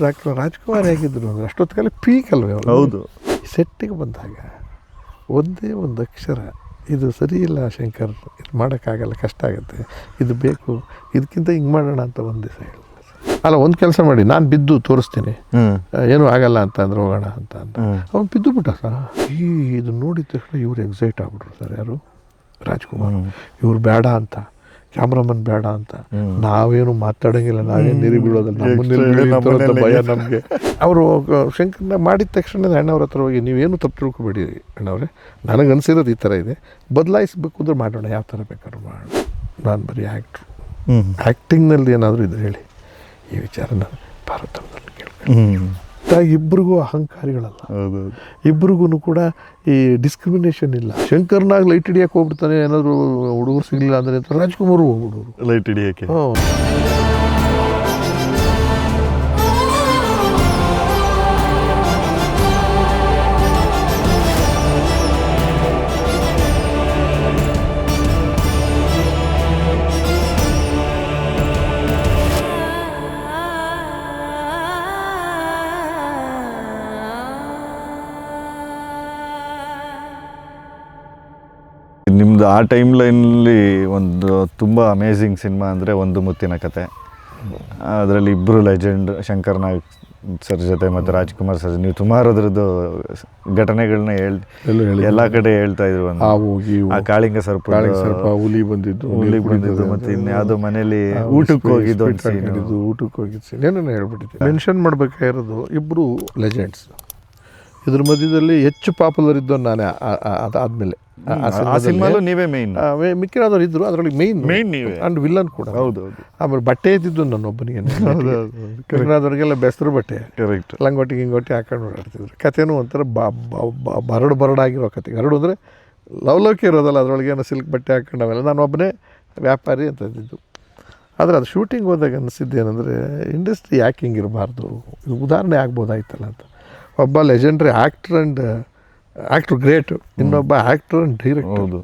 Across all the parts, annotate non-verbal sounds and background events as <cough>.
Doctor Rajkumar ಹೇಗಿದ್ರು ಅಂದರೆ ಅಷ್ಟೊತ್ತಿಗೆಲ್ಲ peak ಅಲ್ವೇ ಅವರು. ಹೌದು. ಸೆಟ್ಟಿಗೆ ಬಂದಾಗ ಒಂದೇ ಒಂದು ಅಕ್ಷರ ಇದು ಸರಿ ಇಲ್ಲ ಶಂಕರ್ ಇದು ಮಾಡೋಕ್ಕಾಗಲ್ಲ ಕಷ್ಟ ಆಗುತ್ತೆ ಇದು ಬೇಕು ಇದಕ್ಕಿಂತ ಹಿಂಗೆ ಮಾಡೋಣ ಅಂತ ಒಂದು ದಿವಸ ಹೇಳಿಲ್ಲ ಅಲ್ಲ ಒಂದು ಕೆಲಸ ಮಾಡಿ ನಾನು ಬಿದ್ದು ತೋರಿಸ್ತೀನಿ. ಏನು ಆಗಲ್ಲ ಅಂತ ಅಂದ್ರೆ ಹೋಗೋಣ ಅಂತ ಅಂತ. ಅವ್ನು ಬಿದ್ದು ಬಿಟ್ಟ ಸರ್ ಈ ಇದು ನೋಡಿದ ತಕ್ಷಣ ಇವ್ರು ಎಕ್ಸೈಟ್ ಆಗ್ಬಿಟ್ರು ಸರ್ ಯಾರು? ರಾಜ್ಕುಮಾರ್. ಇವ್ರು ಬೇಡ ಅಂತ. ಕ್ಯಾಮ್ರಾಮನ್ ಬೇಡ ಅಂತ. ನಾವೇನು ಮಾತಾಡಂಗಿಲ್ಲ ನಾವೇನು ನೀರು ಬೀಳೋದಿಲ್ಲ ಭಯ ನಮಗೆ. ಅವರು ಶಂಕರ್ನ ಮಾಡಿದ ತಕ್ಷಣ ಅಣ್ಣವ್ರ ಹತ್ರ ಹೋಗಿ ನೀವೇನು ತಪ್ಪು ತಿಳ್ಕೊಬೇಡಿ ಅಣ್ಣವ್ರೆ. ನನಗೆ ಅನ್ಸಿರೋದು ಈ ಥರ ಇದೆ. ಬದಲಾಯಿಸ್ಬೇಕು ಅಂದ್ರೆ ಮಾಡೋಣ ಯಾವ ಥರ ಬೇಕಾದ್ರೂ ಮಾಡೋಣ. ನಾನು ಬರೀ ಆ್ಯಕ್ಟ್ರು ಆ್ಯಕ್ಟಿಂಗ್ನಲ್ಲಿ ಏನಾದರೂ ಇದ್ರೆ ಹೇಳಿ. ಈ ವಿಚಾರನ ಭಾರತದಲ್ಲಿ ಕೇಳ್ಕೊಂಡು ಹ್ಮ್ ಇಬ್ಬರಿಗೂ ಅಹಂಕಾರಿಗಳಲ್ಲ. ಹೌದು ಇಬ್ರಿಗೂ ಕೂಡ ಈ ಡಿಸ್ಕ್ರಿಮಿನೇಷನ್ ಇಲ್ಲ. ಶಂಕರ್ನಾಗ್ ಲೈಟ್ ಹಿಡಿಯಕ್ಕೆ ಹೋಗ್ಬಿಡ್ತಾನೆ ಏನಾದರೂ ಹುಡುಗರು ಸಿಗಲಿಲ್ಲ ಅಂದರೆ ರಾಜ್ಕುಮಾರ್ ಹೋಗ್ಬಿಡೋರು. ಲೈಟ್ ಹಿಡಿಯಕ್ಕೆ. ನಿಮ್ದು ಆ ಟೈಮ್ ಲೈನಲ್ಲಿ ಒಂದು ತುಂಬ ಅಮೇಝಿಂಗ್ ಸಿನಿಮಾ ಅಂದರೆ ಒಂದು ಮುತ್ತಿನ ಕತೆ. ಅದರಲ್ಲಿ ಇಬ್ಬರು ಲೆಜೆಂಡ್ ಶಂಕರ್ ನಾಗ್ ಸರ್ ಜೊತೆ ಮತ್ತು ರಾಜ್ಕುಮಾರ್ ಸರ್ ನೀವು ಸುಮಾರು ಅದರದ್ದು ಘಟನೆಗಳನ್ನ ಹೇಳ್ ಎಲ್ಲ ಕಡೆ ಹೇಳ್ತಾ ಇದ್ರು ಆ ಕಾಳಿಂಗ ಸರ್ಪ ಹುಲಿ ಬಂದಿದ್ದು ಹುಲಿ ಬಂದಿದ್ದು ಮತ್ತೆ ಇನ್ಯಾವುದೋ ಮನೇಲಿ ಊಟಕ್ಕೆ ಹೋಗಿದ್ದು ಊಟಕ್ಕೆ ಹೋಗಿದ್ದು ಏನೇನೋ ಹೇಳ್ಬಿಟ್ಟಿದ್ದೆ. ಮೆನ್ಷನ್ ಮಾಡ್ಬೇಕಾಗಿರೋದು ಇಬ್ಬರು ಲೆಜೆಂಡ್ಸ್ ಇದ್ರ ಮಧ್ಯದಲ್ಲಿ ಹೆಚ್ಚು ಪಾಪುಲರ್ ಇದ್ದವನು ನಾನೇ ಅದಾದ್ಮೇಲೆ ಆ- ಸಿನಿಮಾಲು ನೀವೇ ಮೇನ್ ಆ, ಮೇ- ಮಿಕ್ಕಿರೋರು ಇದ್ರು ಅದರಲ್ಲಿ ಮೇಯ್ನ್ Main ನೀವೇ. ಅಂಡ್ ವಿಲ್ಲನ್ ಕೂಡ. ಹೌದು ಹೌದು. ಆಮೇಲೆ ಬಟ್ಟೆ ಇದ್ದಿದ್ದು ನನ್ನೊಬ್ಬನಿಗೆ <laughs> ಮಿಕ್ಕಿರೋದವ್ರಿಗೆಲ್ಲ ಬೆಸ್ತರು ಬಟ್ಟೆ. ಕರೆಕ್ಟ್ ಲಂಗೋಟಿ ಗಿಂಗೋಟಿ ಹಾಕೊಂಡು ಓಡಾಡ್ತಿದ್ರು. ಕಥೆನೂ ಒಂಥರ ಬರಡು ಬರಡಾಗಿರೋ ಕತೆ ಲವ್ ಅಂದರೆ ಲವಲೋಕಿ ಇರೋದಲ್ಲ ಅದರೊಳಗೆ ಏನೋ ಸಿಲ್ಕ್ ಬಟ್ಟೆ ಹಾಕೊಂಡು ಆಮೇಲೆ. ನಾನು ಒಬ್ಬನೇ ವ್ಯಾಪಾರಿ ಅಂತ ಇದ್ದಿದ್ದು. ಆದರೆ ಅದು ಶೂಟಿಂಗ್ ಹೋದಾಗ ಅನಿಸಿದ್ದು ಏನಂದರೆ ಇಂಡಸ್ಟ್ರಿ ಯಾಕೆ ಹಿಂಗಿರಬಾರ್ದು ಇದು ಉದಾಹರಣೆ ಆಗ್ಬೋದಾಯ್ತಲ್ಲ ಅಂತ. ಒಬ್ಬ legendary actor and actor great ಇನ್ನೊಬ್ಬ ಆ್ಯಕ್ಟರ್ ಆ್ಯಂಡ್ ಡೈರೆಕ್ಟರ್ ಹೌದು.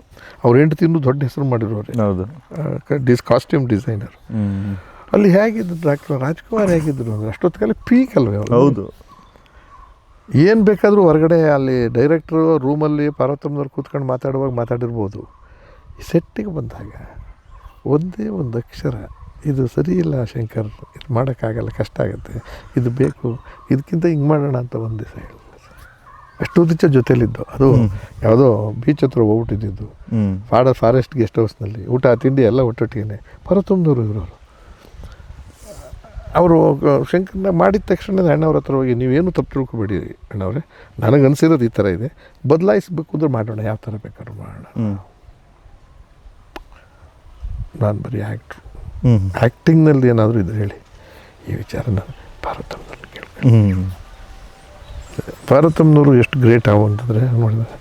ಅವ್ರು ಎಂಟು ತಿಂದು ದೊಡ್ಡ ಹೆಸರು ಮಾಡಿರೋರು ಹೌದು. ಡಿಸ್ ಕಾಸ್ಟ್ಯೂಮ್ ಡಿಸೈನರ್ ಅಲ್ಲಿ ಹೇಗಿದ್ರು ಡಾಕ್ಟರ್ ರಾಜ್ಕುಮಾರ್ ಹೇಗಿದ್ರು ಅಂದರೆ ಅಷ್ಟೊತ್ತಿಗೆಲ್ಲ ಪೀಕ್ ಅಲ್ವೇ ಅವರು. ಹೌದು. ಏನು ಬೇಕಾದರೂ ಹೊರಗಡೆ ಅಲ್ಲಿ ಡೈರೆಕ್ಟ್ರು ರೂಮಲ್ಲಿ ಪಾರ್ವತಮ್ಮನವ್ರು ಕೂತ್ಕೊಂಡು ಮಾತಾಡುವಾಗ ಮಾತಾಡಿರ್ಬೋದು. ಸೆಟ್ಟಿಗೆ ಬಂದಾಗ ಒಂದೇ ಒಂದು ಅಕ್ಷರ. ಇದು ಸರಿ ಇಲ್ಲ ಶಂಕರ್ ಇದು ಮಾಡೋಕ್ಕಾಗಲ್ಲ ಕಷ್ಟ ಆಗುತ್ತೆ. ಇದು ಬೇಕು ಇದಕ್ಕಿಂತ ಹಿಂಗೆ ಮಾಡೋಣ ಅಂತ ಒಂದು ದಿವಸ ಹೇಳಿಲ್ಲ ಅಷ್ಟು ದಿವಸ ಜೊತೆಲಿದ್ದು. ಅದು ಯಾವುದೋ ಬೀಚ್ ಹತ್ರ ಹೋಗ್ಬಿಟ್ಟಿದ್ದು. ಫಾಡ ಫಾರೆಸ್ಟ್ ಗೆಸ್ಟ್ ಹೌಸ್ನಲ್ಲಿ ಊಟ ತಿಂಡಿ ಎಲ್ಲ ಒಟ್ಟೊಟ್ಟಿಗೆ ಪಾರ್ವತಮ್ಮನವರು ಇವರು ಅವರು ಶಂಕರ್ನ ಮಾಡಿದ ತಕ್ಷಣ ಅಣ್ಣವ್ರ ಹತ್ರ ಹೋಗಿ ನೀವೇನು ತಪ್ಪು ತಿಳ್ಕೊಬೇಡಿ ಅಣ್ಣವ್ರೆ. ನನಗೆ ಅನ್ಸಿರೋದು ಈ ಥರ ಇದೆ. ಬದಲಾಯಿಸ್ಬೇಕು ಅಂದ್ರೆ ಮಾಡೋಣ ಯಾವ ಥರ ಬೇಕಾದ್ರೂ ಮಾಡೋಣ. ನಾನು ಬರೀ ಆ್ಯಕ್ಟ್ರು ಆ್ಯಕ್ಟಿಂಗ್ನಲ್ಲಿ ಏನಾದರೂ ಇದ್ರೆ ಹೇಳಿ. ಈ ವಿಚಾರನ ಕೇಳ್ಕೊಂಡು ಹ್ಮ್. ಪಾರ್ವತಮ್ಮನವರು ಎಷ್ಟು ಗ್ರೇಟ್ ಆವು ಅಂತಂದರೆ ನೋಡಿದ್ರೆ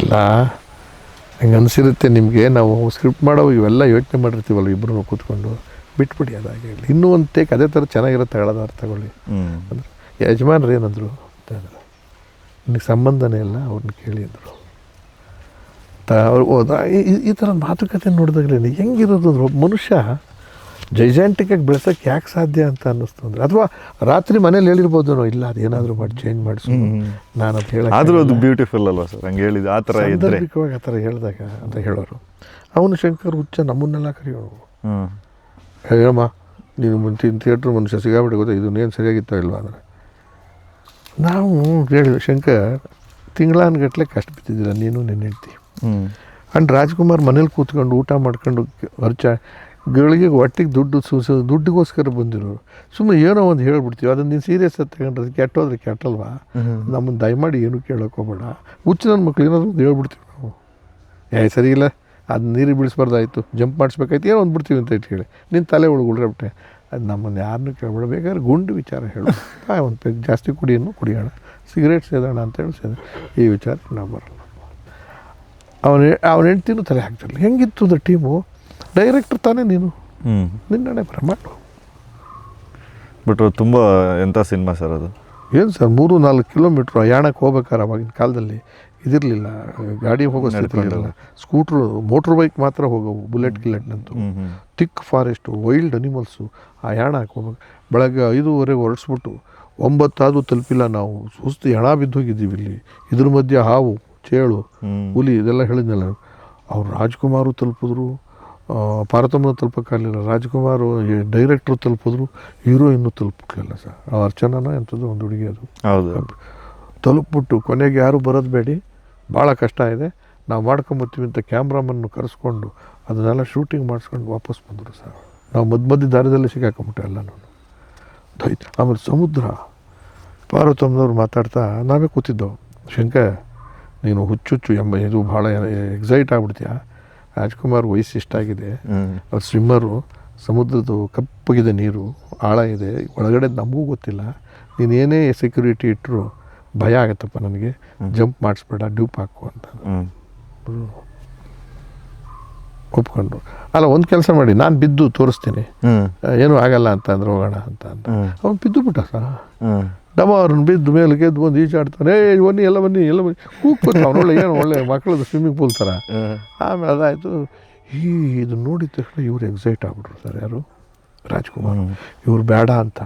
ಇಲ್ಲ ಹಂಗೆ ಅನಿಸಿರುತ್ತೆ ನಿಮಗೆ ನಾವು ಸ್ಕ್ರಿಪ್ಟ್ ಮಾಡೋ ಇವೆಲ್ಲ ಯೋಚನೆ ಮಾಡಿರ್ತೀವಲ್ಲ ಇಬ್ಬರು ಕೂತ್ಕೊಂಡು. ಬಿಟ್ಬಿಡಿ ಅದಾಗಿ ಹೇಳಿ. ಇನ್ನೂ ಒಂದು ಟೇಕ್ ಅದೇ ಥರ ಚೆನ್ನಾಗಿರುತ್ತೆ ಹೇಳೋದು ಅರ್ಥ ತಗೊಳ್ಳಿ ಅಂದರೆ ಯಜಮಾನ್ರು ಏನಂದರು ನಿನಗೆ ಸಂಬಂಧನೇ ಇಲ್ಲ ಅವ್ರನ್ನ ಕೇಳಿ ಅಂದರು. ತ ಅವ್ರು ಹೋದ ಈ- ಥರ ಮಾತುಕತೆ ನೋಡಿದಾಗಲೇ ಹೆಂಗಿರೋದು? ಅಂದ್ರೆ ಒಬ್ಬ ಮನುಷ್ಯ ಜೈಜಾಂಟಿಕಾಗಿ ಬೆಳೆಸೋಕ್ಕೆ ಯಾಕೆ ಸಾಧ್ಯ ಅಂತ ಅನ್ನಿಸ್ತು ಅಂದರೆ ಅಥವಾ ರಾತ್ರಿ ಮನೇಲಿ ಹೇಳಿರ್ಬೋದೇನೋ ಇಲ್ಲ ಏನಾದರೂ ಮಾಡಿ ಚೇಂಜ್ ಮಾಡಿಸು. ನಾನು ಅದು ಹೇಳಕ್ಕೆ ಆದರೂ ಅದು ಬ್ಯೂಟಿಫುಲ್ ಅಲ್ವಾ ಸರ್? ಹಂಗೆ ಹೇಳಿದ ಆ ಥರ ಸಾಂದರ್ಭಿಕವಾಗಿ ಆ ಥರ ಹೇಳಿದಾಗ ಅಂತ ಹೇಳೋರು. ಅವನು ಶಂಕರ್ ಹುಚ್ಚ ನಮ್ಮನ್ನೆಲ್ಲ ಕರೆಯೋರು. ಹ್ಮ್. ಹೇಳಮ್ಮ ನೀನು ಮುಂಚಿನ ಥಿಯೇಟ್ರ್ ಮನುಷ್ಯ ಸಿಗಾಬಿಟ್ಟು ಗೊತ್ತಾ? ಇದನ್ನೇನು ಸರಿಯಾಗಿತ್ತೋ ಇಲ್ವಾ ಅಂದರೆ. ನಾವು ಹೇಳಿದ್ವಿ ಶಂಕರ್ ತಿಂಗಳಾನ್ಗಟ್ಲೆ ಕಷ್ಟ ಬಿದ್ದಿದ್ದೀರ ನೀನು ನಿನ್ನ ಹೇಳ್ತಿ ಆ್ಯಂಡ್ ರಾಜ್ಕುಮಾರ್ ಮನೇಲಿ ಕೂತ್ಕೊಂಡು ಊಟ ಮಾಡ್ಕೊಂಡು ಖರ್ಚ ಗಳಿಗೆ ಒಟ್ಟಿಗೆ ದುಡ್ಡು ಸು ದುಡ್ಡಿಗೋಸ್ಕರ ಬಂದಿರೋರು. ಸುಮ್ಮನೆ ಏನೋ ಒಂದು ಹೇಳ್ಬಿಡ್ತೀವಿ. ಅದನ್ನು ನೀನು ಸೀರಿಯಸ್ ಆಗಿ ತಗೊಂಡ್ರೆ ಕೆಟ್ಟೋದ್ರೆ ಕೆಟ್ಟಲ್ವಾ? ನಮ್ಮನ್ನು ದಯಮಾಡಿ ಏನು ಕೇಳೋಕೆ ಹೋಗ್ಬೇಡ. ಹುಚ್ಚು ನನ್ನ ಮಕ್ಳು ಏನಾದರೂ ಒಂದು ಹೇಳ್ಬಿಡ್ತೀವಿ ನಾವು. ಏ ಸರಿ ಇಲ್ಲ. ಅದು ನೀರು ಬೀಳಿಸ್ಬಾರ್ದಾಯ್ತು. ಜಂಪ್ ಮಾಡಿಸ್ಬೇಕಾಯ್ತು. ಏನೋ ಒಂದು ಬಿಡ್ತೀವಿ ಅಂತ ಹೇಳಿ ನಿನ್ನ ತಲೆ ಒಳಗೆ ಬಿಟ್ಟೆ. ಅದು ನಮ್ಮನ್ನು ಯಾರನ್ನೂ ಕೇಳ್ಬೇಡ. ಬೇಕಾದ್ರೆ ಗುಂಡು ವಿಚಾರ ಹೇಳು. ಆ ಒಂದು ಪೆಗ್ ಜಾಸ್ತಿ ಕುಡಿಯನ್ನು ಕುಡಿಯೋಣ. ಸಿಗರೇಟ್ ಸೇದೋಣ ಅಂತೇಳಿ ಸೇದ. ಈ ವಿಚಾರ ನಾವು ಬರಲ್ಲ. ಅವನ ಅವನ ಹೆಂಡ್ತಿನೂ ತಲೆ ಹಾಕ್ತಿರಲಿಲ್ಲ. ಹೆಂಗಿತ್ತು ಅದು ಟೀಮು? ಡೈರೆಕ್ಟರ್ ತಾನೇ ನೀನು. ನಿನ್ನಡೆ ಬರ ಮಾಡು ಬಟ್ ತುಂಬ ಎಂಥ ಸಿನಿಮಾ ಸರ್ ಅದು? ಏನು ಸರ್ ಮೂರು ನಾಲ್ಕು ಕಿಲೋಮೀಟ್ರ್ ಯಾಣಕ್ಕೆ ಹೋಗ್ಬೇಕಾರೆ ಅವಾಗಿನ ಕಾಲದಲ್ಲಿ ಇದಿರಲಿಲ್ಲ. ಗಾಡಿ ಹೋಗೋ ಇರಲಿಲ್ಲ ಸ್ಕೂಟ್ರು ಮೋಟ್ರ್ ಬೈಕ್ ಮಾತ್ರ ಹೋಗೋವು bullet ಗಿಲೆಟ್ನಂತು thick thick forest wild animals ಆ ಯಾಣ ಹಾಕೋಬೇಕು ಬೆಳಗ್ಗೆ ಐದೂವರೆಗೆ ಹೊರಡಿಸ್ಬಿಟ್ಟು ಒಂಬತ್ತಾದರೂ ತಲುಪಿಲ್ಲ ನಾವು. ಸುಸ್ತು ಹೆಣ ಬಿದ್ದೋಗಿದ್ದೀವಿ ಇಲ್ಲಿ. ಇದ್ರ ಮಧ್ಯೆ ಹಾವು ಚೇಳು. ಹುಲಿ ಇದೆಲ್ಲ ಹೇಳಿದ್ನಲ್ಲ. ಅವ್ರು ರಾಜ್ಕುಮಾರು ತಲುಪಿದ್ರು. ಪಾರ್ವತಮ್ಮನ ತಲುಪೋಕ್ಕಾಗಲಿಲ್ಲ ರಾಜ್ಕುಮಾರ್ ಡೈರೆಕ್ಟ್ರು ತಲುಪಿದ್ರು ಹೀರೋಯಿನ್ನು ತಲುಪಕ್ಕಿಲ್ಲ ಸರ್. ಆ ಅರ್ಚನಾನ ಎಂಥದ್ದು ಒಂದು ಹುಡುಗಿ ಅದು. ಹೌದು. ತಲುಪ್ಬಿಟ್ಟು ಕೊನೆಗೆ ಯಾರೂ ಬರೋದು ಬೇಡಿ ಭಾಳ ಕಷ್ಟ ಇದೆ. ನಾವು ಮಾಡ್ಕೊಂಬರ್ತೀವಿ ಅಂತ ಕ್ಯಾಮ್ರಾಮನ್ನು ಕರೆಸ್ಕೊಂಡು ಅದನ್ನೆಲ್ಲ ಶೂಟಿಂಗ್ ಮಾಡಿಸ್ಕೊಂಡು ವಾಪಸ್ ಬಂದರು ಸರ್. ನಾವು ಮಧ್ಯ ಮಧ್ಯ ದಾರಿದಲ್ಲಿ ಸಿಕ್ಕಾಕೊಂಬಿಟ್ಟೆ ಎಲ್ಲ ನಾನು. ದೈತ್ ಆಮೇಲೆ ಸಮುದ್ರ ಪಾರ್ವತಮ್ಮನವ್ರು ಮಾತಾಡ್ತಾ ನಾವೇ ಕೂತಿದ್ದೆವು ಶಂಕ ನೀನು ಹುಚ್ಚುಚ್ಚು ಎಂಬ ಇದು ಭಾಳ ಎಕ್ಸೈಟ್ ಆಗ್ಬಿಡ್ತೀಯ? ರಾಜ್ಕುಮಾರ್ ವಯಸ್ಸು ಇಷ್ಟಾಗಿದೆ. ಅವ್ರು ಸ್ವಿಮ್ಮರು ಸಮುದ್ರದ್ದು ಕಪ್ಪಗಿದೆ ನೀರು ಆಳ ಇದೆ ಒಳಗಡೆ ನಮಗೂ ಗೊತ್ತಿಲ್ಲ. ನೀನೇನೇ ಸೆಕ್ಯೂರಿಟಿ ಇಟ್ಟರು ಭಯ ಆಗತ್ತಪ್ಪ ನನಗೆ. ಜಂಪ್ ಮಾಡಿಸ್ಬೇಡ ಡ್ಯೂಪ್ ಹಾಕು ಅಂತ. ಒಪ್ಕೊಂಡ್ರು. ಅಲ್ಲ ಒಂದು ಕೆಲಸ ಮಾಡಿ ನಾನು ಬಿದ್ದು ತೋರಿಸ್ತೀನಿ. ಏನೂ ಆಗಲ್ಲ ಅಂತ ಅಂದ್ರೆ ಹೋಗೋಣ ಅಂತ ಅಂತ. ಅವ್ನು ಬಿದ್ದು ಬಿಟ್ಟ ಸರ್ ಹ್ಮ್. ಡಮ ಅವ್ರನ್ನ ಬಿದ್ದು ಮೇಲೆ ಗೆದ್ದು ಬಂದು ಈಜಾಡ್ತಾನೆ ಏ ಬನ್ನಿ ಎಲ್ಲ ಬನ್ನಿ ಎಲ್ಲ ಬನ್ನಿ. ಕೂಗ್ಬೋದು ಅವ್ನು ಒಳ್ಳೆ ಏನು ಒಳ್ಳೆ ಮಕ್ಕಳದ್ದು ಸ್ವಿಮ್ಮಿಂಗ್ ಪೂಲ್ ಥರ. ಆಮೇಲೆ ಅದಾಯಿತು. ಈ ಇದು ನೋಡಿದ ತಕ್ಷಣ ಇವ್ರು ಎಕ್ಸೈಟ್ ಆಗ್ಬಿಟ್ರು ಸರ್ ಯಾರು? ರಾಜ್ಕುಮಾರ್. ಇವ್ರು ಬೇಡ ಅಂತ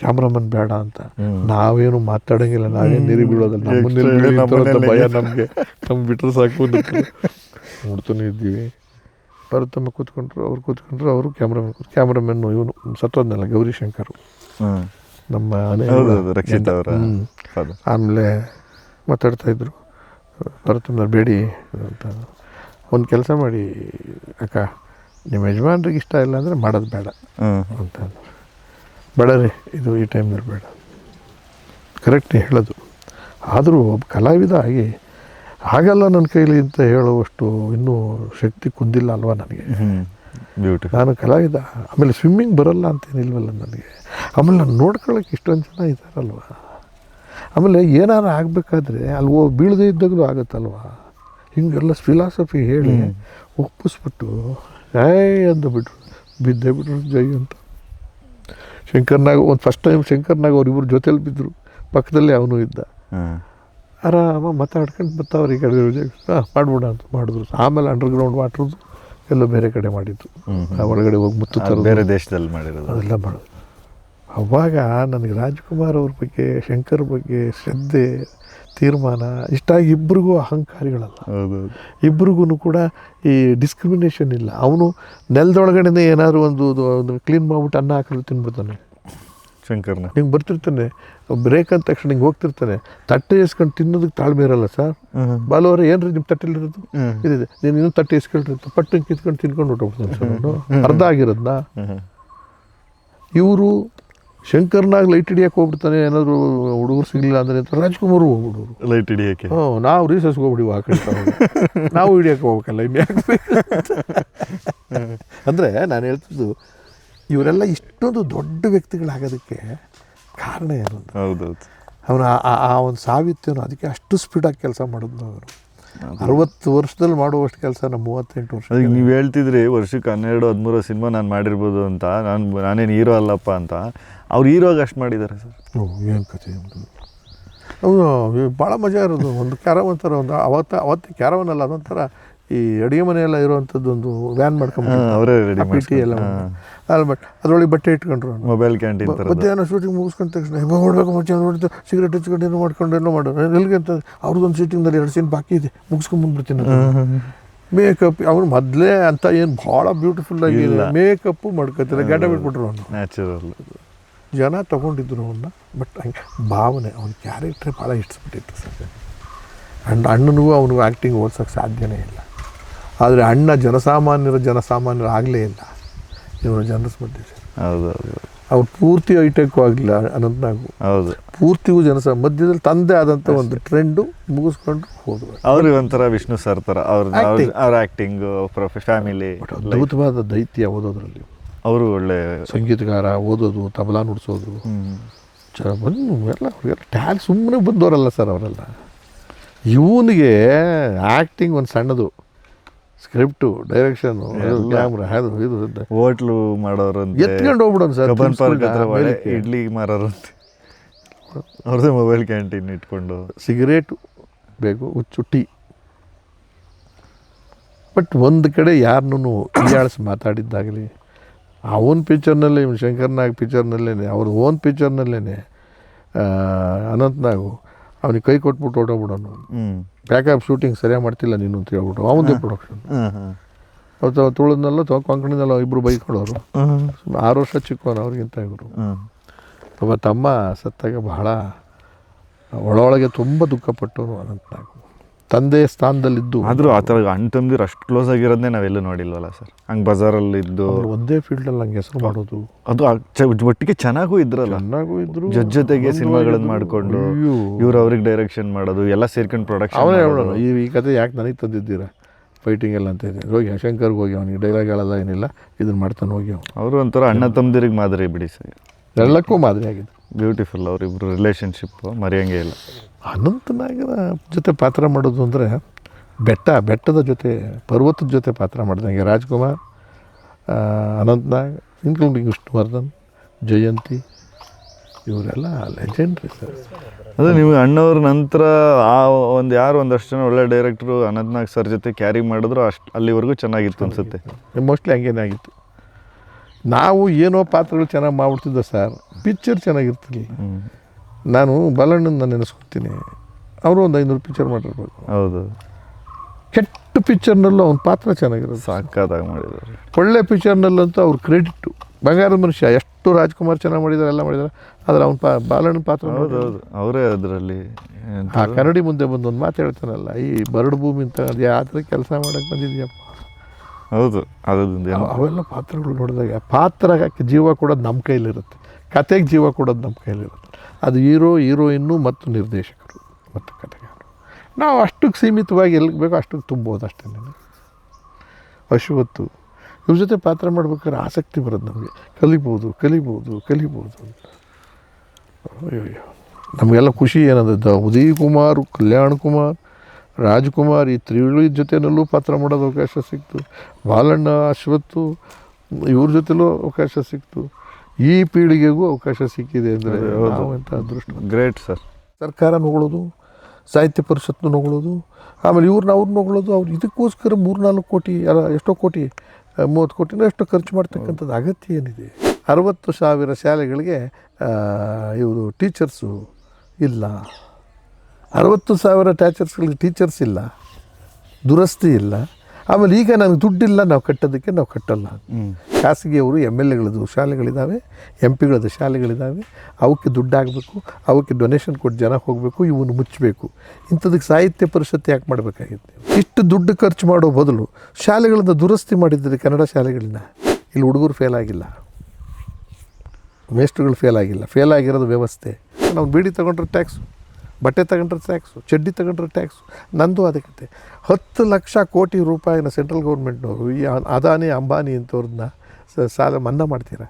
ಕ್ಯಾಮ್ರಾಮನ್ ಬೇಡ ಅಂತ. ನಾವೇನು ಮಾತಾಡೋಂಗಿಲ್ಲ ನಾವೇನು ನೀರಿ ಬೀಳೋದಲ್ಲ. ನಮ್ಮ ಭಯ ನಮಗೆ. ನಮ್ಗೆ ಬಿಟ್ಟರೆ ಸಾಕು ನೋಡ್ತಾನೆ ಇದ್ದೀವಿ. ಭರತಮ್ಮ ಕೂತ್ಕೊಂಡ್ರು ಅವ್ರು ಕೂತ್ಕೊಂಡ್ರು ಅವರು ಕ್ಯಾಮ್ರಾಮನ್ ಕ್ಯಾಮ್ರಾಮನ್ನು ಇವನು ಸತ್ತೋದ್ನಲ್ಲ ಗೌರಿಶಂಕರ್. ಹ್ಮ್. ನಮ್ಮ ಹೌದು ರಕ್ಷಿತ್ ಅವರ ಆಮೇಲೆ ಮಾತಾಡ್ತಾ ಇದ್ರು. ಬರ್ತಂದ್ರೆ ಬೇಡಿ ಅಂತ. ಒಂದು ಕೆಲಸ ಮಾಡಿ ಅಕ್ಕ ನಿಮ್ಮ ಯಜಮಾನ್ರಿಗೆ ಇಷ್ಟ ಇಲ್ಲ ಅಂದರೆ ಮಾಡೋದು ಬೇಡ. ಅಂತ. ಬೇಡ ರೀ ಇದು ಈ ಟೈಮ್ನಲ್ಲಿ ಬೇಡ. ಕರೆಕ್ಟ್ ಹೇಳೋದು. ಆದರೂ ಒಬ್ಬ ಕಲಾವಿದ ಆಗಿ ಆಗಲ್ಲ ನನ್ನ ಕೈಲಿ ಅಂತ ಹೇಳುವಷ್ಟು ಇನ್ನೂ ಶಕ್ತಿ ಕುಂದಿಲ್ಲ ಅಲ್ವಾ ನನಗೆ. ಬ್ಯೂಟಿಫುಲ್ ನಾನು ಕಲಾವಿದ. ಆಮೇಲೆ ಸ್ವಿಮ್ಮಿಂಗ್ ಬರಲ್ಲ ಅಂತೇನಿಲ್ವಲ್ಲ ನನಗೆ. ಆಮೇಲೆ ನಾನು ನೋಡ್ಕೊಳ್ಳೋಕೆ ಇಷ್ಟೊಂದು ಜನ ಇದ್ದಾರಲ್ವ ಆಮೇಲೆ ಏನಾರು ಆಗಬೇಕಾದ್ರೆ ಅಲ್ಲಿ ಹೋಗಿ ಬೀಳದೇ ಇದ್ದಾಗಲೂ ಆಗುತ್ತಲ್ವ? ಹಿಂಗೆಲ್ಲ ಫಿಲಾಸಫಿ ಹೇಳಿ ಒಪ್ಪಿಸ್ಬಿಟ್ಟು ಏಯ್ ಅಂತ ಬಿಟ್ರು. ಬಿದ್ದೇ ಬಿಟ್ರು ಜೈ ಅಂತ. ಶಂಕರ್ನಾಗ ಒಂದು ಫಸ್ಟ್ ಟೈಮ್ ಶಂಕರ್ನಾಗ ಅವ್ರಿಬ್ರು ಜೊತೆಲಿ ಬಿದ್ದರು ಪಕ್ಕದಲ್ಲೇ ಅವನು ಇದ್ದ. ಆರಾಮ ಮಾತಾಡ್ಕೊಂಡು ಬರ್ತಾವ್ರಿ ಈ ಕಡೆ ಹಾಂ ಮಾಡ್ಬಿಡ ಅಂತ ಮಾಡಿದ್ರು. ಆಮೇಲೆ ಅಂಡರ್ಗ್ರೌಂಡ್ ವಾಟ್ರದ್ದು ಎಲ್ಲ ಬೇರೆ ಕಡೆ ಮಾಡಿದ್ದು. ಆ ಒಳಗಡೆ ಹೋಗಿ ಮುತ್ತು ತರೋದು ಬೇರೆ ದೇಶದಲ್ಲಿ ಮಾಡಿರೋದು. ಅದೆಲ್ಲ ಮಾಡೋದು. ಅವಾಗ ನನಗೆ ರಾಜ್ಕುಮಾರ್ ಅವ್ರ ಬಗ್ಗೆ ಶಂಕರ್ ಬಗ್ಗೆ ಶ್ರದ್ಧೆ ತೀರ್ಮಾನ ಇಷ್ಟಾಗಿ ಇಬ್ಬರಿಗೂ ಅಹಂಕಾರಿಗಳಲ್ಲ. ಹೌದು ಇಬ್ರಿಗೂ ಕೂಡ ಈ ಡಿಸ್ಕ್ರಿಮಿನೇಷನ್ ಇಲ್ಲ. ಅವನು ನೆಲದೊಳಗಡೆನೇ ಏನಾದರೂ ಒಂದು ಒಂದು ಕ್ಲೀನ್ ಮಾಡ್ಬಿಟ್ಟು ಅನ್ನ ಹಾಕಲು ತಿನ್ಬಿಡ್ತಾನೆ. ಶಂಕರ್ನ. ಹಿಂಗೆ ಬರ್ತಿರ್ತಾನೆ. ಬ್ರೇಕ್ ಅಂದ ತಕ್ಷಣ ಹಿಂಗೆ ಹೋಗ್ತಿರ್ತಾನೆ. ತಟ್ಟೆ ಇಸ್ಕೊಂಡು ತಿನ್ನೋದಕ್ಕೆ ತಾಳ್ಮೆ ಇರಲ್ಲ ಸರ್. ಬಾಲವರ ಏನ್ರಿ ನಿಮ್ಮ ತಟ್ಟೆಲಿರೋದು. ಇದಿದೆ ನೀನು ಇನ್ನೂ ತಟ್ಟೆ ಇಸ್ಕೊಳ್ರಿ ಅಂತ ಪಟ್ಟು ಕಿತ್ಕೊಂಡು ತಿನ್ಕೊಂಡು ಹೊಟ್ಟೋಗ್ತಾನೆ ಸರ್ ಅವನು. ಅರ್ಧ ಆಗಿರೋದನ್ನ ಇವರು ಶಂಕರ್ನಾಗ ಲೈಟ್ ಹಿಡಿಯಕ್ಕೆ ಹೋಗ್ಬಿಡ್ತಾನೆ. ಏನಾದರೂ ಹುಡುಗರು ಸಿಗಲಿಲ್ಲ ಅಂದರೆ ಅಂತ ರಾಜ್ಕುಮಾರ್ ಹೋಗ್ಬಿಡೋರು. ಲೈಟ್ ಹಿಡಿಯಕ್ಕೆ. ಹ್ಞೂ ನಾವು ರೀಸಸ್ಗೆ ಹೋಗ್ಬಿಡಿ ಆ ಕಡೆ ನಾವು ಹಿಡಿಯಕ್ಕೆ ಹೋಗ್ಬೇಕಲ್ಲ ಇನ್ಯಾಕೆ ಅಂದರೆ ನಾನು ಹೇಳ್ತಿದ್ದು ಇವರೆಲ್ಲ ಇಷ್ಟೊಂದು ದೊಡ್ಡ ವ್ಯಕ್ತಿಗಳಾಗೋದಕ್ಕೆ ಕಾರಣ ಏನು ಹೌದೌದು. ಅವನು ಆ- ಆ ಒಂದು ಸಾವಿತ್ಯನು ಅದಕ್ಕೆ ಅಷ್ಟು ಸ್ಪೀಡಾಗಿ ಕೆಲಸ ಮಾಡಿದ್ನು ಅವರು ಅರವತ್ತು ವರ್ಷದಲ್ಲಿ ಮಾಡುವಷ್ಟು ಕೆಲಸ ನಮ್ಮ ಮೂವತ್ತೆಂಟು ವರ್ಷ ಅದಕ್ಕೆ ನೀವು ಹೇಳ್ತಿದ್ರಿ ವರ್ಷಕ್ಕೆ ಹನ್ನೆರಡು ಹದಿಮೂರು ಸಿನಿಮಾ ನಾನು ಮಾಡಿರ್ಬೋದು ಅಂತ ನಾನು ನಾನೇನು ಹೀರೋ ಅಲ್ಲಪ್ಪ ಅಂತ. ಅವ್ರು ಹೀರೋಗಿ ಅಷ್ಟು ಮಾಡಿದ್ದಾರೆ ಸರ್. ಏನು ಕಥೆ ಅವನು ಭಾಳ ಮಜಾ ಇರೋದು. ಒಂದು ಕ್ಯಾರವ್ ಒಂಥರ ಒಂದು ಅವತ್ತು ಅವತ್ತು ಕ್ಯಾರವನ್ ಅಲ್ಲ ಅದೊಂಥರ ಈ ಅಡುಗೆ ಮನೆ ಎಲ್ಲ ಇರುವಂಥದ್ದು ಒಂದು ವ್ಯಾನ್ ಮಾಡ್ಕೊಂಡು ಅವರೇ ರೆಡಿ ಪಿಟಿ ಎಲ್ಲ ಅಲ್ಲ ಬಟ್ ಅದರೊಳಗೆ ಬಟ್ಟೆ ಇಟ್ಕೊಂಡ್ರು. ಮೊಬೈಲ್ ಕ್ಯಾಂಟೀನ್ ಮಧ್ಯಾಹ್ನ ಶೂಟಿಂಗ್ ಮುಗಿಸ್ಕೊಂಡ ತಕ್ಷಣ ಹೆಬ್ಬ ನೋಡ್ಬೇಕು ಮುಂಚೆ ನೋಡಿದ್ದು ಸಿಗರೇಟ್ ಹಚ್ಕೊಂಡು ಏನೋ ಮಾಡ್ಕೊಂಡು ಏನೋ ಮಾಡೋರು. ಎಲ್ಲಿಗೆ ಅಂತ ಅವ್ರದ್ದೊಂದು ಸೀಟಿಂಗ್ದಲ್ಲಿ ಎರಡು ಸೀನ್ ಬಾಕಿ ಇದೆ ಮುಗಿಸ್ಕೊಂಡ್ಬಂದ್ಬಿಡ್ತೀನಿ ಮೇಕಪ್ ಅವನು ಮೊದಲೇ ಅಂತ ಏನು ಭಾಳ ಬ್ಯೂಟಿಫುಲ್ ಆಗಿ. ಮೇಕಪ್ಪು ಮಾಡ್ಕೋತಾರೆ ಗಡ್ಡ ಬಿಟ್ಬಿಟ್ರು ಅವನು ನ್ಯಾಚುರಲ್ ಜನ ತಗೊಂಡಿದ್ರು ಅವನ್ನ ಬಟ್ ಹಂಗೆ ಭಾವನೆ ಅವನ ಕ್ಯಾರೆಕ್ಟ್ರೇ ಭಾಳ ಇಷ್ಟಪಟ್ಟಿತ್ತು ಸರ್ ಅಂಡ್ ಅಣ್ಣನಿಗೂ ಅವನಿಗೂ ಆ್ಯಕ್ಟಿಂಗ್ ಓಡ್ಸೋಕ್ಕೆ ಸಾಧ್ಯನೇ ಇಲ್ಲ. ಆದರೆ ಅಣ್ಣ ಜನಸಾಮಾನ್ಯರ ಜನಸಾಮಾನ್ಯರು ಆಗಲೇ ಇಲ್ಲ. ಇವರು ಜನರ ಮಧ್ಯೆ ಹೌದು ಹೌದು ಅವ್ರು ಪೂರ್ತಿ ಐಟೆಕ್ ಆಗಲಿಲ್ಲ ಅನಂತನಾಗು. ಹೌದು. ಪೂರ್ತಿಗೂ ಜನಸ ಮಧ್ಯದಲ್ಲಿ ತಂದೆ ಆದಂಥ ಒಂದು ಟ್ರೆಂಡು ಮುಗಿಸ್ಕೊಂಡು ಹೋದ್ರು ಅವ್ರಿಗೆ ಒಂಥರ ವಿಷ್ಣು ಸರ್ ಥರ ಅವ್ರ. ಅವ್ರ ಆ್ಯಕ್ಟಿಂಗು ಫ್ಯಾಮಿಲಿ ಅದ್ಭುತವಾದ ದೈತ್ಯ ಓದೋದ್ರಲ್ಲಿ ಅವರು ಒಳ್ಳೆ ಸಂಗೀತಗಾರ ಓದೋದು ತಬಲಾ ನುಡಿಸೋದು. ಬಂದು ಎಲ್ಲ ಅವ್ರಿಗೆಲ್ಲ ಟ್ಯಾಲ್ ಸುಮ್ಮನೆ ಬಂದವರಲ್ಲ ಸರ್ ಅವರೆಲ್ಲ. ಇವನಿಗೆ ಆ್ಯಕ್ಟಿಂಗ್ ಒಂದು ಸಣ್ಣದು. Script direction. ಕ್ಯಾಮ್ರಾ ಅದು ಇದು. ಹೋಟ್ಲು ಅಂತ ಎತ್ಕೊಂಡು ಹೋಗ್ಬಿಡೋಣ ಸರ್ ಕಬ್ಬನ್ ಪಾರ್ಕ್ ಹತ್ರ ಒಳ್ಳೆ ಮೇಲಕ್ಕೆ. ಇಡ್ಲಿ ಮಾರೋರಂತೆ ಅವ್ರದ್ದೇ ಮೊಬೈಲ್ ಕ್ಯಾಂಟೀನ್ ಇಟ್ಕೊಂಡು ಸಿಗರೇಟು ಬೇಕು ಹುಚ್ಚು ಟೀ ಬಟ್ ಒಂದು ಕಡೆ ಯಾರನ್ನೂ ಹೀಯಾಳಿಸಿ ಮಾತಾಡಿದ್ದಾಗಲಿ ಅವನ ಪಿಕ್ಚರ್ನಲ್ಲೇ ಇವ್ನು ಶಂಕರ್ನಾಗ್ ಪಿಕ್ಚರ್ನಲ್ಲೇ ಅವ್ರ ಓನ್ ಪಿಕ್ಚರ್ನಲ್ಲೇ ಅನಂತನಾಗು ಅವನಿಗೆ ಕೈ ಕೊಟ್ಬಿಟ್ಟು ಹ್ಞೂ ಬ್ಯಾಕಪ್ ಶೂಟಿಂಗ್ ಸರಿಯಾಗಿ ಮಾಡ್ತಿಲ್ಲ ನೀನು ಅಂತ ಹೇಳ್ಬಿಟ್ಟು ಅವನದೇ ಪ್ರೊಡಕ್ಷನ್ ಅವತ್ತು ತುಳಿದ್ನೆಲ್ಲ ತೊ ಕೊಂಕಣಿನೆಲ್ಲ ಇಬ್ಬರು ಬೈಕೊಳ್ಳೋರು ಆರು ವರ್ಷ ಚಿಕ್ಕವನು ಅವ್ರಿಗಿಂತ ಇವರು. ಒಬ್ಬ ತಮ್ಮ ಸತ್ತಾಗ ಬಹಳ ಒಳೊಳಗೆ ತುಂಬ ದುಃಖಪಟ್ಟವನು ಅನಂತನಾಗು. ತಂದೆ ಸ್ಥಾನದಲ್ಲಿದ್ದು. ಆದರೂ ಆ ಥರ ಅಣ್ಣ ತಮ್ಮದಿರು ಅಷ್ಟು ಕ್ಲೋಸ್ ಆಗಿರೋದನ್ನೇ ನಾವೆಲ್ಲೂ ನೋಡಿಲ್ವಲ್ಲ ಸರ್? ಹಂಗೆ ಬಜಾರಲ್ಲಿ ಇದ್ದು. ಅವ್ರು ಒಂದೇ ಫೀಲ್ಡಲ್ಲಿ ಹಂಗೆ ಹೆಸರು ಮಾಡೋದು. ಅದು ಒಟ್ಟಿಗೆ ಚೆನ್ನಾಗೂ ಇದ್ರಲ್ಲ. ಚೆನ್ನಾಗೂ ಇದ್ರು. ಜೊತೆ ಜೊತೆಗೆ ಸಿನಿಮಾಗಳನ್ನು. ಮಾಡಿಕೊಂಡು. ಇವ್ರು ಅವ್ರಿಗೆ ಡೈರೆಕ್ಷನ್ ಮಾಡೋದು ಎಲ್ಲ ಸೇರ್ಕೊಂಡು ಪ್ರೊಡಕ್ಷನ್ ಅವನೇ ಹೇಳೋಣ ಈ ಈ ಕತೆ ಯಾಕೆ ನನಗೆ ತಂದಿದ್ದೀರಾ? ಫೈಟಿಂಗ್ ಎಲ್ಲ ಅಂತ ಇದೆ ಹೋಗಿ ಶಂಕರ್ಗೆ ಹೋಗಿ ಅವನಿಗೆ ಡೈಲಾಗ್ ಹೇಳೋದ ಏನಿಲ್ಲ ಇದನ್ನು ಮಾಡ್ತಾನೆ ಹೋಗಿ ಅವನು. ಅವರು ಒಂಥರ ಅಣ್ಣ ತಂದಿರಿಗೆ ಮಾದರಿ ಬಿಡಿ ಸರ್. ಎಲ್ಲಕ್ಕೂ ಮಾದರಿ ಆಗಿದೆ ಬ್ಯೂಟಿಫುಲ್ ಅವರಿಬ್ಬರು ರಿಲೇಷನ್ಶಿಪ್ ಮರೆಯಂಗೆ ಇಲ್ಲ. ಅನಂತನಾಗರ ಜೊತೆ ಪಾತ್ರ ಮಾಡೋದು ಅಂದರೆ ಬೆಟ್ಟ ಬೆಟ್ಟದ ಜೊತೆ ಪರ್ವತದ ಜೊತೆ ಪಾತ್ರ ಮಾಡಿದಂಗೆ ರಾಜ್ಕುಮಾರ್ ಅನಂತ್ ಅನಂತನಾಗ್ ಇನ್ಕ್ಲೂಡಿಂಗ್ ವಿಷ್ಣುವರ್ಧನ್ ಜಯಂತಿ ಇವರೆಲ್ಲ ಲೆಜೆಂಡ್ರಿ ಸರ್ ಅದು ನೀವು ಅಣ್ಣವ್ರ ನಂತರ ಆ ಒಂದು ಯಾರು ಒಂದಷ್ಟು ಜನ ಒಳ್ಳೆ ಡೈರೆಕ್ಟ್ರು ಅನಂತ್ನಾಗ್ ಸರ್ ಜೊತೆ ಕ್ಯಾರಿ ಮಾಡಿದ್ರು ಅಷ್ಟು ಅಲ್ಲಿವರೆಗೂ ಚೆನ್ನಾಗಿತ್ತು ಅನಿಸುತ್ತೆ. ಮೋಸ್ಟ್ಲಿ ಹಂಗೇನೇ ಆಗಿತ್ತು. ನಾವು ಏನೋ ಪಾತ್ರಗಳು ಚೆನ್ನಾಗಿ ಮಾಡ್ಬಿಡ್ತಿದ್ದ ಸರ್. ಪಿಕ್ಚರ್ ಚೆನ್ನಾಗಿರ್ತೀನಿ ನಾನು ಬಲಣ್ಣನ ನಾನು ನೆನೆಸ್ಕೊತೀನಿ ಅವರು ಒಂದು ಐನೂರು ಪಿಕ್ಚರ್ ಮಾಡಿರ್ಬೇಕು ಹೌದು. ಕೆಟ್ಟ ಪಿಕ್ಚರ್ನಲ್ಲೂ ಅವ್ನ ಪಾತ್ರ ಚೆನ್ನಾಗಿರೋದು ಸಾಕಾದಾಗ ಮಾಡಿದ್ದಾರೆ. ಒಳ್ಳೆ ಪಿಕ್ಚರ್ನಲ್ಲಂತೂ ಅವ್ರ ಕ್ರೆಡಿಟ್ಟು ಬಂಗಾರದ ಮನುಷ್ಯ ಎಷ್ಟು ರಾಜ್ಕುಮಾರ್ ಚೆನ್ನಾಗಿ ಮಾಡಿದ್ದಾರೆ ಎಲ್ಲ ಮಾಡಿದ್ದಾರೆ ಆದರೆ ಅವ್ನ ಪಾ ಬಾಲಣ್ಣ ಪಾತ್ರ ಹೌದು ಹೌದು. ಅವರೇ ಅದರಲ್ಲಿ ಆ ಕನ್ನಡಿ ಮುಂದೆ ಬಂದು ಒಂದು ಮಾತು ಹೇಳ್ತಾನಲ್ಲ ಈ ಬರಡು ಭೂಮಿ ಅಂತ ಅದು ಯಾವ ಥರ ಕೆಲಸ ಮಾಡೋಕ್ಕೆ ಬಂದಿದ್ಯಪ್ಪ. ಹೌದು ಅದರಿಂದ ಅವೆಲ್ಲ ಪಾತ್ರಗಳು ನೋಡಿದಾಗ ಪಾತ್ರ ಜೀವ ಕೊಡೋದು ನಮ್ಮ ಕೈಲಿರುತ್ತೆ. ಕತೆಗೆ ಜೀವ ಕೊಡೋದು ನಮ್ಮ ಕೈಲಿರುತ್ತೆ. ಅದು ಹೀರೋ ಹೀರೋಯಿನ್ನು ಮತ್ತು ನಿರ್ದೇಶಕರು ಮತ್ತು ಕತೆಗಾರರು ನಾವು ಅಷ್ಟಕ್ಕೆ ಸೀಮಿತವಾಗಿ ಎಲ್ಲಿಗೆ ಬೇಕೋ ಅಷ್ಟಕ್ಕೆ ತುಂಬೋದು ಅಷ್ಟೇ ಅಶ್ವತ್ತು ಇವ್ರ ಜೊತೆ ಪಾತ್ರ ಮಾಡ್ಬೇಕಾದ್ರೆ ಆಸಕ್ತಿ ಬರೋದು ನಮಗೆ. ಕಲಿಬೋದು ಕಲಿಬೋದು ಕಲಿಬೋದು ಅಂತ. ಅಯ್ಯೋ ನಮಗೆಲ್ಲ ಖುಷಿ ಏನಂದ್ರೆ ಉದಯ್ ಕುಮಾರ್ ಕಲ್ಯಾಣ್ ಕುಮಾರ್ ರಾಜ್ಕುಮಾರ್ ತ್ರಿವಳಿ ಜೊತೆಯಲ್ಲೂ ಪಾತ್ರ ಮಾಡೋದು ಅವಕಾಶ ಸಿಕ್ತು. ಬಾಲಣ್ಣ ಅಶ್ವತ್ತು ಇವ್ರ ಜೊತೆಲೂ ಅವಕಾಶ ಸಿಕ್ತು. ಈ ಪೀಳಿಗೆಗೂ ಅವಕಾಶ ಸಿಕ್ಕಿದೆ ಅಂದರೆ ಅಂತ ಅದೃಷ್ಟ. ಗ್ರೇಟ್ ಸರ್ ಸರ್ಕಾರ ನೋಗಳೋದು ಸಾಹಿತ್ಯ ಪರಿಷತ್ನು ನೋಗಳೋದು ಆಮೇಲೆ ಇವ್ರನ್ನ ಅವ್ರನ್ನ ನೋಗಳೋದು ಅವ್ರು ಇದಕ್ಕೋಸ್ಕರ ಮೂರ್ನಾಲ್ಕು ಕೋಟಿ ಅಲ್ಲ ಎಷ್ಟೋ ಕೋಟಿ ಮೂವತ್ತು ಕೋಟಿನೋ ಎಷ್ಟೋ ಖರ್ಚು ಮಾಡ್ತಕ್ಕಂಥದ್ದು ಅಗತ್ಯ ಏನಿದೆ. ಅರವತ್ತು ಸಾವಿರ ಶಾಲೆಗಳಿಗೆ ಇವರು ಟೀಚರ್ಸು ಇಲ್ಲ. ಅರವತ್ತು ಸಾವಿರ ಟ್ಯಾಚರ್ಸ್ಗಳಿಗೆ ಟೀಚರ್ಸ್ ಇಲ್ಲ. ದುರಸ್ತಿ ಇಲ್ಲ. ಆಮೇಲೆ ಈಗ ನನಗೆ ದುಡ್ಡಿಲ್ಲ ನಾವು ಕಟ್ಟೋದಕ್ಕೆ ನಾವು ಕಟ್ಟಲ್ಲ. ಖಾಸಗಿಯವರು ಎಂ ಎಲ್ ಎಗಳದ್ದು ಶಾಲೆಗಳಿದ್ದಾವೆ ಎಂ ಪಿಗಳದ್ದು ಶಾಲೆಗಳಿದ್ದಾವೆ ಅವಕ್ಕೆ ದುಡ್ಡಾಗಬೇಕು ಅವಕ್ಕೆ ಡೊನೇಷನ್ ಕೊಟ್ಟು ಜನ ಹೋಗಬೇಕು ಇವನು ಮುಚ್ಚಬೇಕು. ಇಂಥದಕ್ಕೆ ಸಾಹಿತ್ಯ ಪರಿಷತ್ ಯಾಕೆ ಮಾಡಬೇಕಾಗಿತ್ತು? ಇಷ್ಟು ದುಡ್ಡು ಖರ್ಚು ಮಾಡೋ ಬದಲು ಶಾಲೆಗಳನ್ನು ದುರಸ್ತಿ ಮಾಡಿದ್ದಾರೆ ಕನ್ನಡ ಶಾಲೆಗಳನ್ನ. ಇಲ್ಲಿ ಹುಡುಗರು ಫೇಲ್ ಆಗಿಲ್ಲ. ಮೇಸ್ಟ್ರುಗಳು ಫೇಲ್ ಆಗಿಲ್ಲ. ಫೇಲ್ ಆಗಿರೋದು ವ್ಯವಸ್ಥೆ. ನಾವು ಬೀಡಿ ತಗೊಂಡ್ರೆ ಟ್ಯಾಕ್ಸು ಬಟ್ಟೆ ತಗೊಂಡ್ರೆ ಟ್ಯಾಕ್ಸು ಚಡ್ಡಿ ತಗೊಂಡ್ರೆ ಟ್ಯಾಕ್ಸು ನಂದು ಅದಕ್ಕೆ ಹತ್ತು ಲಕ್ಷ ಕೋಟಿ ರೂಪಾಯಿನ ಸೆಂಟ್ರಲ್ ಗೌರ್ಮೆಂಟ್ನವರು ಈ ಅದಾನಿ, ಅಂಬಾನಿ ಇಂಥವ್ರನ್ನ ಸಾಲ ಮನ್ನಾ ಮಾಡ್ತೀರಾ?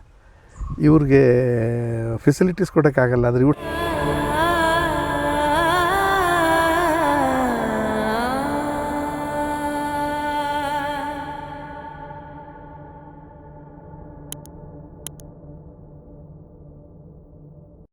ಇವ್ರಿಗೆ ಫೆಸಿಲಿಟೀಸ್ ಕೊಡೋಕ್ಕಾಗಲ್ಲ ಅಂದರೆ ಇವ್ರು